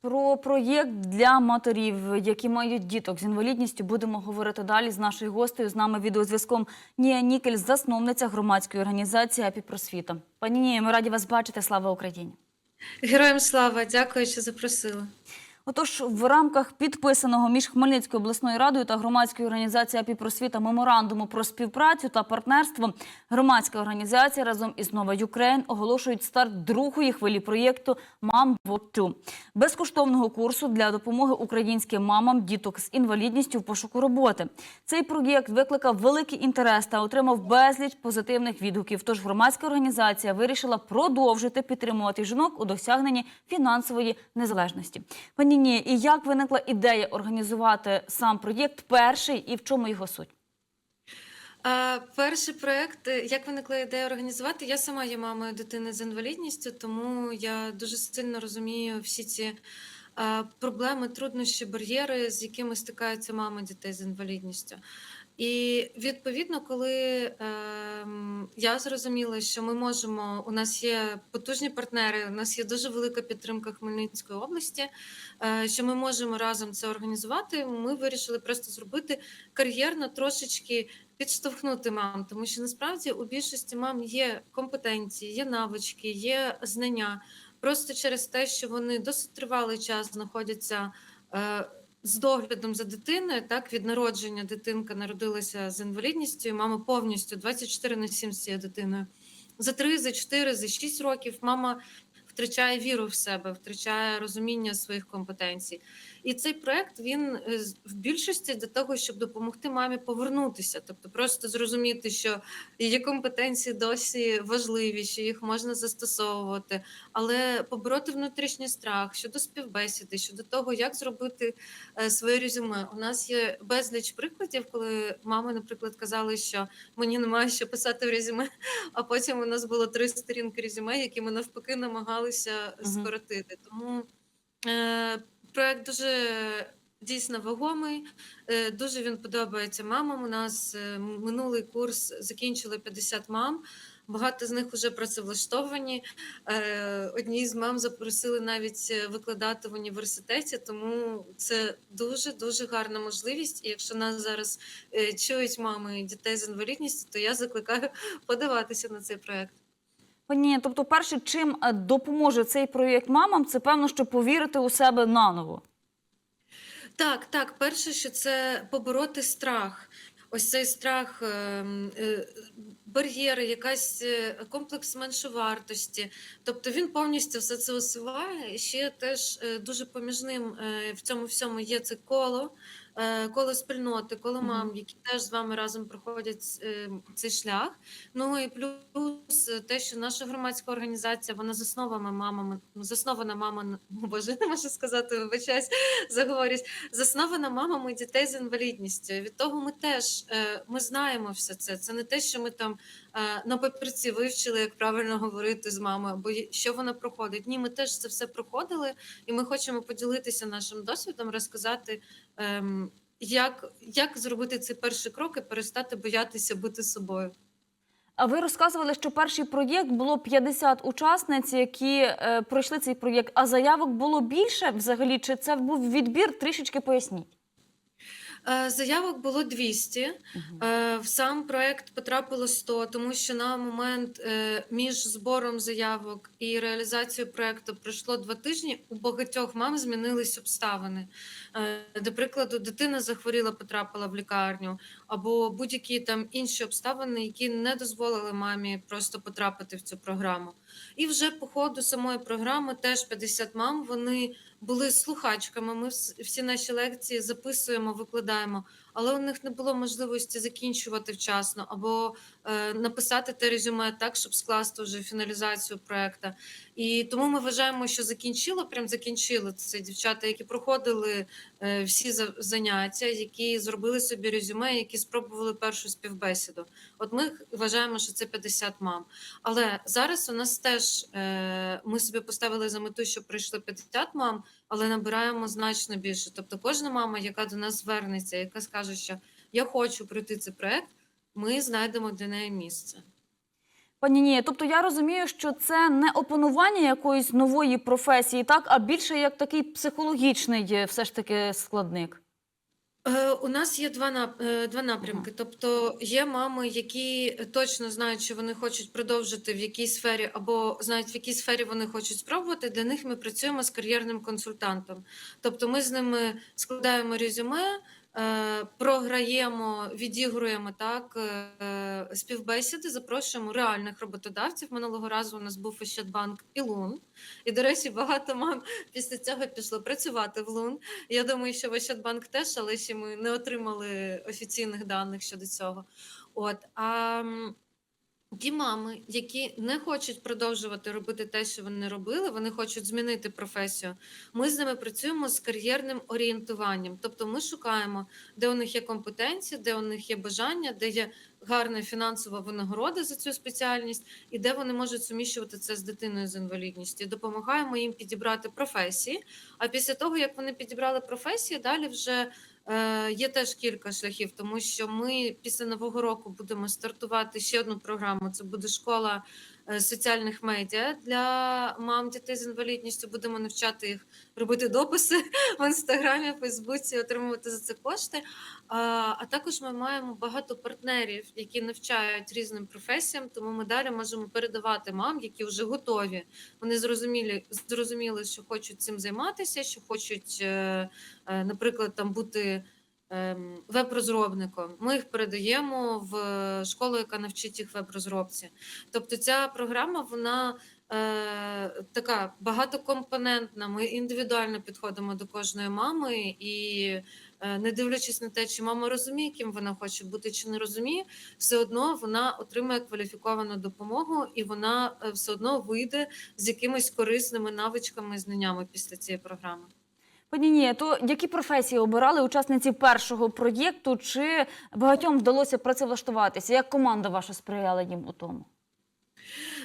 Про проєкт для матерів, які мають діток з інвалідністю, будемо говорити далі з нашою гостею. З нами відеозв'язком Нія Нікель, засновниця громадської організації «Апіпросвіта». Пані Нія, ми раді вас бачити. Слава Україні! Героям слава, дякую, що запросили. Отож, в рамках підписаного між Хмельницькою обласною радою та громадською організацією «Апіпросвіта» меморандуму про співпрацю та партнерство, громадська організація разом із Нова Юкрейн оголошують старт другої хвилі проєкту «Мам Воту» – безкоштовного курсу для допомоги українським мамам діток з інвалідністю в пошуку роботи. Цей проєкт викликав великий інтерес та отримав безліч позитивних відгуків. Тож громадська організація вирішила продовжити підтримувати жінок у досягненні фінансової незалежності. Пані Ні, і як виникла ідея організувати сам проєкт перший і в чому його суть? Перший проект, е, як виникла ідея організувати, я сама є мамою дитини з інвалідністю, тому я дуже сильно розумію всі ці проблеми, труднощі, бар'єри, з якими стикаються мами дітей з інвалідністю. І відповідно, коли ем, я зрозуміла, що ми можемо, у нас є потужні партнери, у нас є дуже велика підтримка Хмельницької області, е, що ми можемо разом це організувати. Ми вирішили просто зробити кар'єрно трошечки підштовхнути мам, тому що насправді у більшості мам є компетенції, є навички, є знання. Просто через те, що вони досить тривалий час знаходяться. е, з доглядом за дитиною, так від народження дитинка народилася з інвалідністю, мама повністю 24 на 7 з цією дитиною. За 3, за 4, за 6 років мама втрачає віру в себе, втрачає розуміння своїх компетенцій. І цей проект він е, в більшості для того, щоб допомогти мамі повернутися, тобто просто зрозуміти, що її компетенції досі важливі, що їх можна застосовувати, але побороти внутрішній страх щодо співбесіди, щодо того, як зробити е, своє резюме. У нас є безліч прикладів, коли мами, наприклад, казали, що мені немає що писати в резюме, а потім у нас було три сторінки резюме, які ми навпаки намагалися скоротити. Тому е, проект дуже дійсно вагомий. Е, Дуже він подобається мамам. У нас е, минулий курс закінчили 50 мам. Багато з них вже працевлаштовані. Е, Одній з мам запросили навіть викладати в університеті, тому це дуже дуже гарна можливість. І якщо нас зараз чують мами дітей з інвалідністю, то я закликаю подаватися на цей проект. Пані, тобто, перше, чим е, допоможе цей проєкт мамам, це певно, що повірити у себе наново. Так, так, перше, що це побороти страх. Ось цей страх, ем, е, бар'єри, якась е, комплекс меншовартості. Тобто він повністю все це усуває. І ще теж дуже поміжним е, в цьому всьому є це коло, коло спільноти, коло мам, які теж з вами разом проходять е, цей шлях. Ну і плюс е, те, що наша громадська організація вона заснована мамами, заснована мама, боже, не можу сказати, вибачаюсь, заговорюсь, заснована мамами дітей з інвалідністю. Від того ми теж е, ми знаємо все це. Це не те, що ми там е, на папірці вивчили, як правильно говорити з мамою, або що вона проходить. Ні, ми теж це все проходили, і ми хочемо поділитися нашим досвідом, розказати. ем, Як, як зробити цей перший крок і перестати боятися бути собою? А ви розказували, що перший проєкт було 50 учасниць, які е, пройшли цей проєкт, а заявок було більше взагалі? Чи це був відбір? Трішечки поясніть. Е, Заявок було 200. Е, В сам проект потрапило 100, тому що на момент е, між збором заявок і реалізацією проекту пройшло два тижні. У багатьох мам змінились обставини. До прикладу, дитина захворіла, потрапила в лікарню, або будь-які там інші обставини, які не дозволили мамі просто потрапити в цю програму. І вже по ходу самої програми теж 50 мам вони були слухачками. Ми всі наші лекції записуємо, викладаємо, але у них не було можливості закінчувати вчасно або е, написати те резюме так, щоб скласти вже фіналізацію проекту. І тому ми вважаємо, що закінчило, прям закінчили це дівчата, які проходили е, всі за- заняття, які зробили собі резюме, які спробували першу співбесіду. От ми вважаємо, що це 50 мам. Але зараз у нас теж е, ми собі поставили за мету, що прийшло 50 мам, але набираємо значно більше. Тобто, кожна мама, яка до нас звернеться, яка скаже, що я хочу пройти цей проект, ми знайдемо для неї місце. Пані Ніє. тобто я розумію, що це не опанування якоїсь нової професії, так, а більше як такий психологічний е, все ж таки складник. Е, У нас є два нап- е, два напрямки. Тобто є мами, які точно знають, що вони хочуть продовжити в якій сфері, або знають, в якій сфері вони хочуть спробувати. Для них ми працюємо з кар'єрним консультантом. Тобто, ми з ними складаємо резюме, програємо, відігруємо так е, співбесіди, запрошуємо реальних роботодавців. Минулого разу у нас був Ощадбанк і Лун. І, до речі, багато мам після цього пішло працювати в Лун. Я думаю, що в Ощадбанк теж, але ще ми не отримали офіційних даних щодо цього. От а ті мами, які не хочуть продовжувати робити те, що вони робили, вони хочуть змінити професію. Ми з ними працюємо з кар'єрним орієнтуванням. Тобто, ми шукаємо, де у них є компетенції, де у них є бажання, де є гарна фінансова винагорода за цю спеціальність, і де вони можуть суміщувати це з дитиною з інвалідністю. Допомагаємо їм підібрати професії. А після того, як вони підібрали професії, далі вже є теж кілька шляхів, тому що ми після нового року будемо стартувати ще одну програму. Це буде школа е, соціальних медіа для мам дітей з інвалідністю. Будемо навчати їх робити дописи в інстаграмі, Фейсбуці, отримувати за це кошти. А, також ми маємо багато партнерів, які навчають різним професіям, тому ми далі можемо передавати мам, які вже готові. Вони зрозуміли, зрозуміли, що хочуть цим займатися, що хочуть, е, е, наприклад, там бути веб-розробником. Ми їх передаємо в школу, яка навчить їх веб-розробці. Тобто, ця програма вона. Е, така багатокомпонентна. Ми індивідуально підходимо до кожної мами, і е, не дивлячись на те, чи мама розуміє, ким вона хоче бути, чи не розуміє, все одно вона отримує кваліфіковану допомогу, і вона е, все одно вийде з якимись корисними навичками і знаннями після цієї програми. Пані Ні, то які професії обирали учасниці першого проєкту? Чи багатьом вдалося працевлаштуватися? Як команда ваша сприяла їм у тому?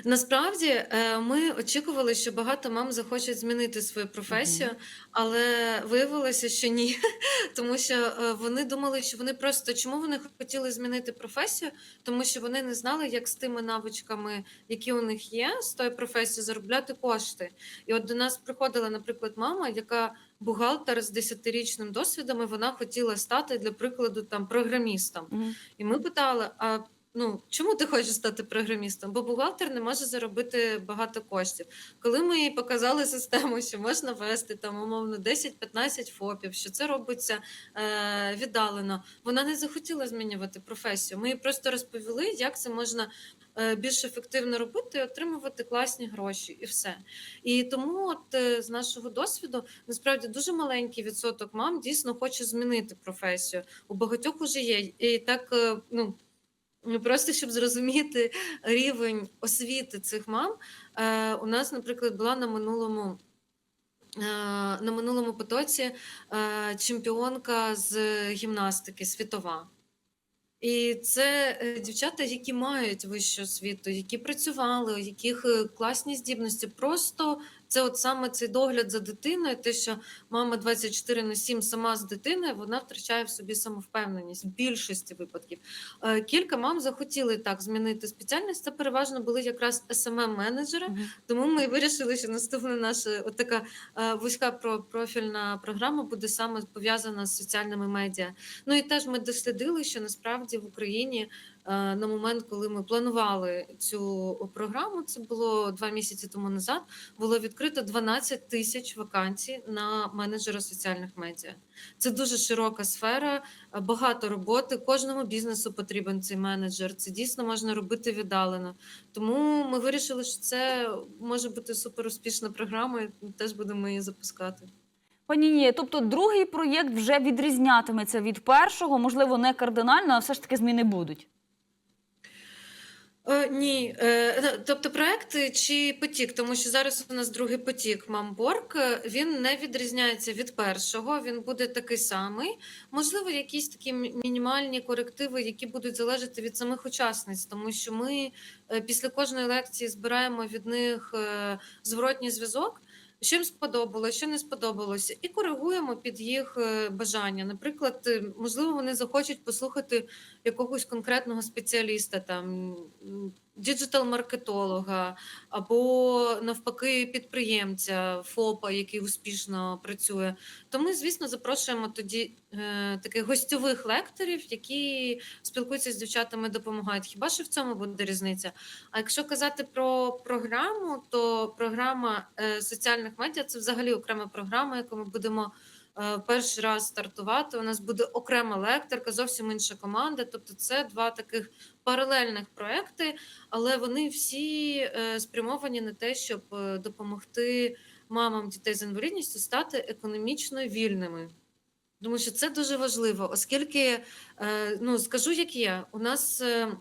Насправді е, ми очікували, що багато мам захочуть змінити свою професію, але виявилося, що ні. Тому що е, вони думали, що вони просто чому вони хотіли змінити професію, тому що вони не знали, як з тими навичками, які у них є, з тої професії заробляти кошти. І от до нас приходила, наприклад, мама, яка бухгалтер з 10-річним досвідом, і вона хотіла стати, для прикладу, там програмістом. Мгм. І ми питали: а ну чому ти хочеш стати програмістом? Бо бухгалтер не може заробити багато коштів. Коли ми їй показали систему, що можна вести там умовно 10-15 ФОПів, що це робиться е, віддалено, вона не захотіла змінювати професію. Ми їй просто розповіли, як це можна. е, Більш ефективно робити і отримувати класні гроші, і все. І тому, от е, з нашого досвіду, насправді дуже маленький відсоток мам дійсно хоче змінити професію. У багатьох уже є. І так, е, ну Просто щоб зрозуміти рівень освіти цих мам, е, у нас, наприклад, була на минулому. е, На минулому потоці е, чемпіонка з гімнастики світова. І це дівчата, які мають вищу освіту, які працювали, у яких класні здібності. Просто це от саме цей догляд за дитиною, те, що мама 24 на 7 сама з дитиною, вона втрачає в собі самовпевненість в більшості випадків. Е, Кілька мам захотіли так змінити спеціальність. Це переважно були якраз smm менеджери Мгм. тому ми вирішили, що наступна наша от така е, вузька про- профільна програма буде саме пов'язана з соціальними медіа. Ну і теж ми дослідили, що насправді в Україні на момент, коли ми планували цю програму, це було два місяці тому назад. Було відкрито 12 тисяч вакансій на менеджера соціальних медіа. Це дуже широка сфера, е, багато роботи. Кожному бізнесу потрібен цей менеджер. Це дійсно можна робити віддалено. Тому ми вирішили, що це може бути супер успішна програма, і теж будемо її запускати. Пані Ні, тобто другий проєкт вже відрізнятиметься від першого, можливо, не кардинально, а все ж таки зміни будуть. Е, ні, е, ну, тобто проект чи потік, тому що зараз у нас другий потік Мамборг, е, він не відрізняється від першого, він буде такий самий. Можливо, якісь такі мінімальні корективи, які будуть залежати від самих учасниць, тому що ми е, після кожної лекції збираємо від них е, зворотній зв'язок. Що їм сподобалося, що не сподобалося, і коригуємо під їх е, бажання. Наприклад, е, можливо, вони захочуть послухати якогось конкретного спеціаліста, там діджитал-маркетолога або навпаки підприємця, ФОПа, який успішно працює, то ми, звісно, запрошуємо тоді е, таких гостьових лекторів, які спілкуються з дівчатами, допомагають. Хіба що в цьому буде різниця? А якщо казати про програму, то програма е, соціальних медіа це взагалі окрема програма, яку ми будемо перший раз стартувати. У нас буде окрема лекторка, зовсім інша команда. Тобто, це два таких паралельних проекти, але вони всі е, спрямовані на те, щоб е, допомогти мамам дітей з інвалідністю стати економічно вільними. Тому що це дуже важливо, оскільки, е, ну скажу, як є, у нас е,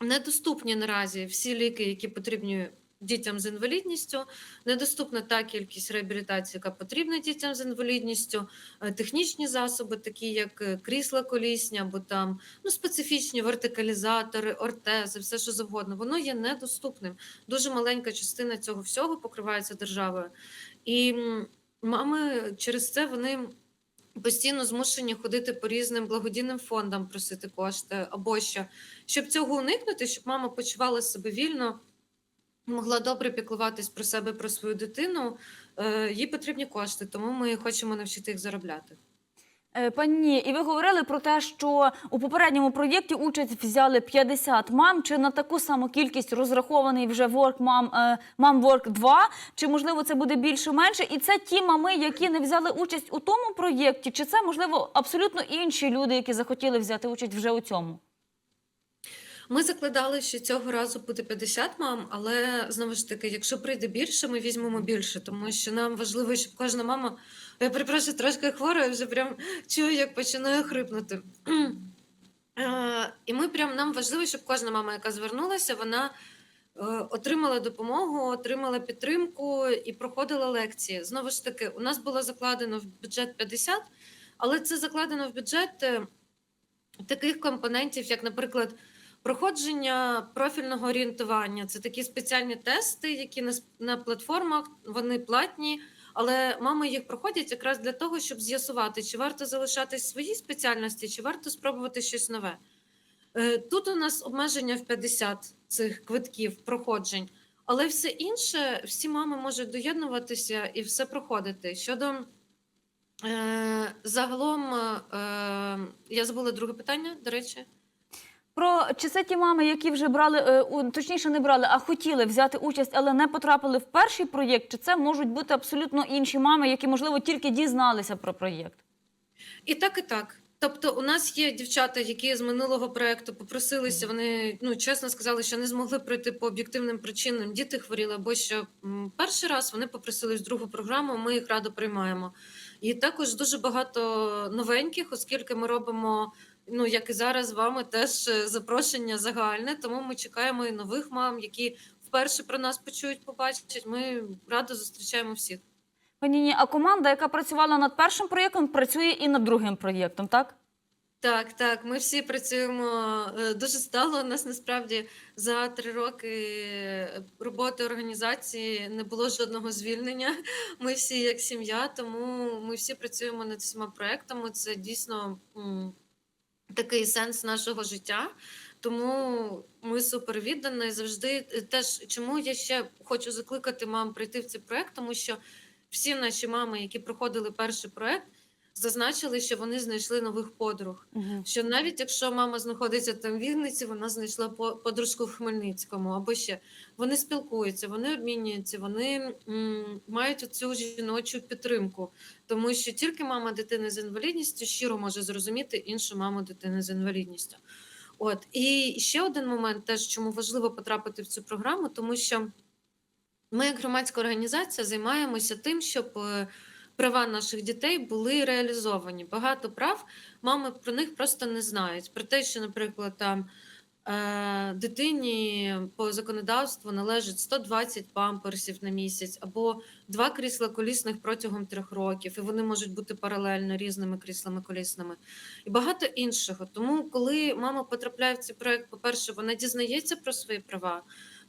недоступні наразі всі ліки, які потрібні дітям з інвалідністю, недоступна та кількість реабілітації, яка потрібна дітям з інвалідністю, е, технічні засоби, такі як е, крісла колісні або там ну, специфічні вертикалізатори, ортези, все що завгодно, воно є недоступним. Дуже маленька частина цього всього покривається державою. І мами через це вони постійно змушені ходити по різним благодійним фондам, просити кошти або що. Щоб цього уникнути, щоб мама почувала себе вільно, могла добре піклуватись про себе, про свою дитину, е, їй потрібні кошти, тому ми хочемо навчити їх заробляти. Е, Пані, і ви говорили про те, що у попередньому проєкті участь взяли 50 мам. Чи на таку саму кількість розрахований вже Work Mom, е, Mom Work 2? Чи можливо це буде більше менше? І це ті мами, які не взяли участь у тому проєкті, чи це можливо абсолютно інші люди, які захотіли взяти участь вже у цьому? Ми закладали, що цього разу буде 50 мам, але знову ж таки, якщо прийде більше, ми візьмемо більше, тому що нам важливо, щоб кожна мама. Я перепрошую, трошки хвора, я вже прям чую, як починаю хрипнути. І ми прям нам важливо, щоб кожна мама, яка звернулася, вона е, отримала допомогу, отримала підтримку і проходила лекції. Знову ж таки, у нас було закладено в бюджет 50, але це закладено в бюджет е, таких компонентів, як, наприклад, проходження профільного орієнтування. Це такі спеціальні тести, які на, на платформах вони платні. Але мами їх проходять якраз для того, щоб з'ясувати, чи варто залишатись в своїй спеціальності, чи варто спробувати щось нове. Е, Тут у нас обмеження в 50 цих квитків проходжень, але все інше, всі мами можуть доєднуватися і все проходити. Щодо е, загалом, е, я забула друге питання, до речі. Про чи це ті мами, які вже брали, е, точніше не брали, а хотіли взяти участь, але не потрапили в перший проєкт, чи це можуть бути абсолютно інші мами, які, можливо, тільки дізналися про проєкт? І так, і так. Тобто, у нас є дівчата, які з минулого проекту попросилися. Вони ну чесно сказали, що не змогли пройти по об'єктивним причинам. Діти хворіли, або що перший раз вони попросились в другу програму. Ми їх радо приймаємо. І також дуже багато новеньких, оскільки ми робимо. Ну, як і зараз з вами теж е, запрошення загальне, тому ми чекаємо і нових мам, які вперше про нас почують, побачать. Ми радо зустрічаємо всіх. Пані Ніні, а команда, яка працювала над першим проєктом, працює і над другим проєктом, так? Так, так, ми всі працюємо е, дуже стало. У нас насправді за три роки е, роботи організації не було жодного звільнення. Ми всі як сім'я, тому ми всі працюємо над всіма проектами. Це дійсно такий сенс нашого життя. Тому ми супер віддані завжди. е, Теж чому я ще хочу закликати мам прийти в цей проект, тому що всі наші мами, які проходили перший проект, зазначили, що вони знайшли нових подруг. Угу. Що навіть якщо мама знаходиться там в Вінниці, вона знайшла подружку в Хмельницькому, або ще вони спілкуються, вони обмінюються, вони м, мають цю жіночу підтримку, тому що тільки мама дитини з інвалідністю щиро може зрозуміти іншу маму дитини з інвалідністю. От і ще один момент, теж чому важливо потрапити в цю програму, тому що ми, як громадська організація, займаємося тим, щоб е, права наших дітей були реалізовані. Багато прав мами про них просто не знають. Про те, що, наприклад, там е, дитині по законодавству належить 120 памперсів на місяць або два крісла колісних протягом трьох років, і вони можуть бути паралельно різними кріслами колісними, і багато іншого. Тому, коли мама потрапляє в цей проект, по-перше, вона дізнається про свої права.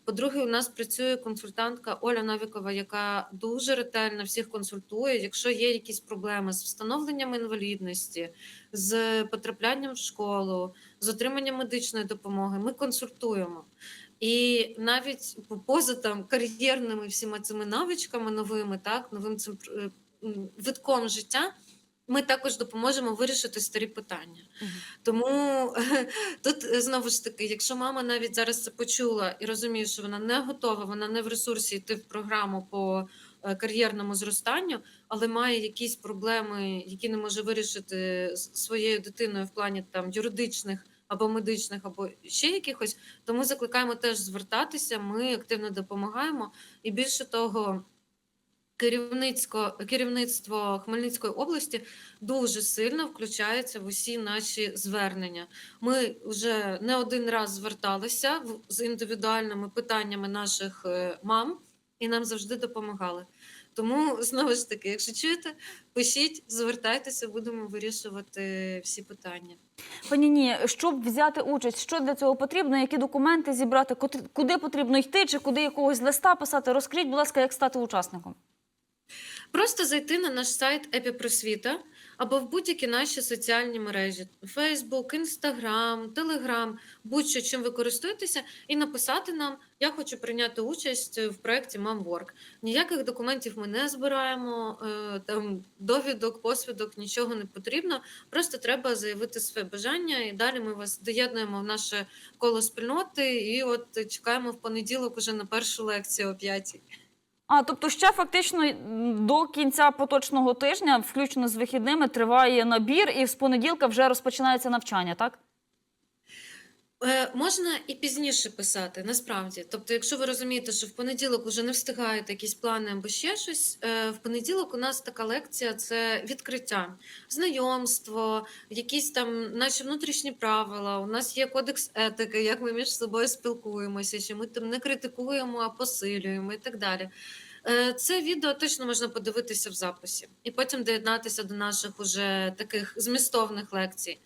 По-друге, у нас працює консультантка Оля Новікова, яка дуже ретельно всіх консультує. Якщо є якісь проблеми з встановленням інвалідності, з потраплянням в школу, з отриманням медичної допомоги, ми консультуємо. І навіть по- поза там кар'єрними всіма цими навичками новими, так, новим цим е, витком життя, ми також допоможемо вирішити старі питання. Мгм. Тому тут е, знову ж таки, якщо мама навіть зараз це почула і розуміє, що вона не готова, вона не в ресурсі йти в програму по е, кар'єрному зростанню, але має якісь проблеми, які не може вирішити своєю дитиною в плані там юридичних або медичних, або ще якихось, тому закликаємо теж звертатися. Ми активно допомагаємо. І більше того, керівницько, керівництво Хмельницької області дуже сильно включається в усі наші звернення. Ми вже не один раз зверталися з індивідуальними питаннями наших е, мам, і нам завжди допомагали. Тому знову ж таки, якщо чуєте, пишіть, звертайтеся, будемо вирішувати всі питання. Пані Ні, щоб взяти участь, що для цього потрібно, які документи зібрати, куди- потрібно йти, чи куди якогось листа писати? Розкажіть, будь ласка, як стати учасником. Просто зайти на наш сайт Епіпросвіта або в будь-які наші соціальні мережі: Facebook, Instagram, Telegram, будь-що чим ви користуєтеся, і написати нам: Я хочу прийняти участь в проєкті MomWork. Ніяких документів ми не збираємо, е, там довідок, посвідок, нічого не потрібно. Просто треба заявити своє бажання, і далі ми вас доєднуємо в наше коло спільноти. І от чекаємо в понеділок уже на першу лекцію о п'ятій. А тобто, ще фактично до кінця поточного тижня, включно з вихідними, триває набір, і з понеділка вже розпочинається навчання, так? Е, Можна і пізніше писати, насправді. Тобто, якщо ви розумієте, що в понеділок вже не встигаєте якісь плани або ще щось, е, в понеділок у нас така лекція це відкриття, знайомство, якісь там наші внутрішні правила. У нас є кодекс етики, як ми між собою спілкуємося, що ми там не критикуємо, а посилюємо і так далі. Е, Це відео точно можна подивитися в записі і потім доєднатися до наших уже таких змістовних лекцій.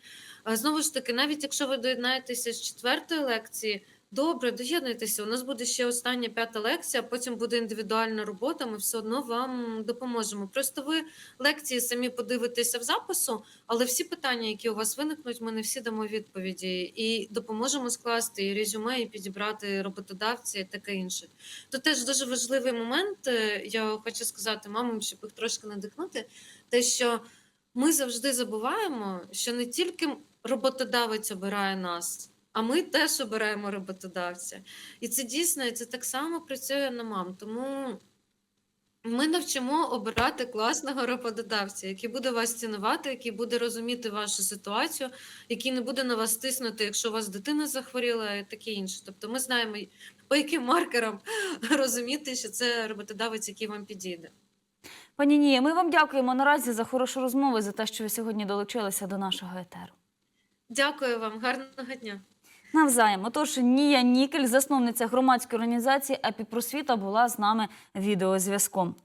Знову ж таки, навіть якщо ви доєднаєтеся з четвертої лекції, добре, доєднуйтеся. У нас буде ще остання п'ята лекція, потім буде індивідуальна робота. Ми все одно вам допоможемо. Просто ви лекції самі подивитеся в запису, але всі питання, які у вас виникнуть, ми не всі дамо відповіді і допоможемо скласти і резюме, і підібрати роботодавця, і таке інше. То теж дуже важливий момент. е, Я хочу сказати мамам, щоб їх трошки надихнути, те, що ми завжди забуваємо, що не тільки роботодавець обирає нас, а ми теж обираємо роботодавця. І це дійсно, це так само працює на мам. Тому ми навчимо обирати класного роботодавця, який буде вас цінувати, який буде розуміти вашу ситуацію, який не буде на вас тиснути, якщо у вас дитина захворіла, і таке інше. Тобто ми знаємо, по яким маркерам розуміти, що це роботодавець, який вам підійде. Пані Нія, ми вам дякуємо наразі за хорошу розмову за те, що ви сьогодні долучилися до нашого етеру. Дякую вам, гарного дня. Навзаєм. Отож, Нія Нікель, засновниця громадської організації Епіпросвіта, була з нами відеозв'язком.